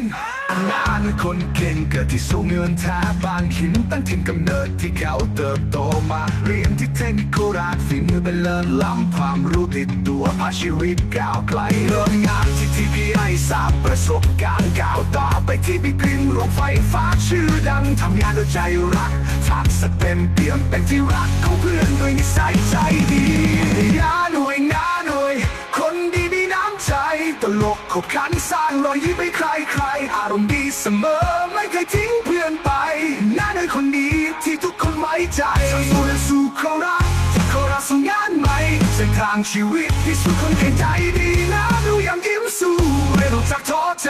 งานคนเก่งเกิดที่สูงเงินแท้บางหินตั้งถิ่นกำเนิดที่เขาเติบโตมา เรียนที่เทคนิคโคราชฝีมือเป็นเลิศล้ำความรู้ติดตัวพาชีวิตก้าวไกลเริ่มงานที่ทีพีไอสร้างประสบการณ์ก้าวต่อไปที่บิ๊กรินโรงไฟฟ้าชื่อดังทำงานด้วยใจรักทักษะเต็มเปี่ยมเป็นที่รักของเพื่อนด้วยนิสัยใจดี ตลกขบคันสร้างรอยยิ้มให้ใครใคร อารมณ์ดีเสมอไม่เคยทิ้งเพื่อนไปหน้าในคนนี้ที่ทุกคนไว้ใจสู่และสู่โคราชที่โคราชส่งงานใหม่เส้นทางชีวิตที่สุดคนเห็นใจดีนะดูยังยิ้มสู้ไม่รู้จักท้อใจ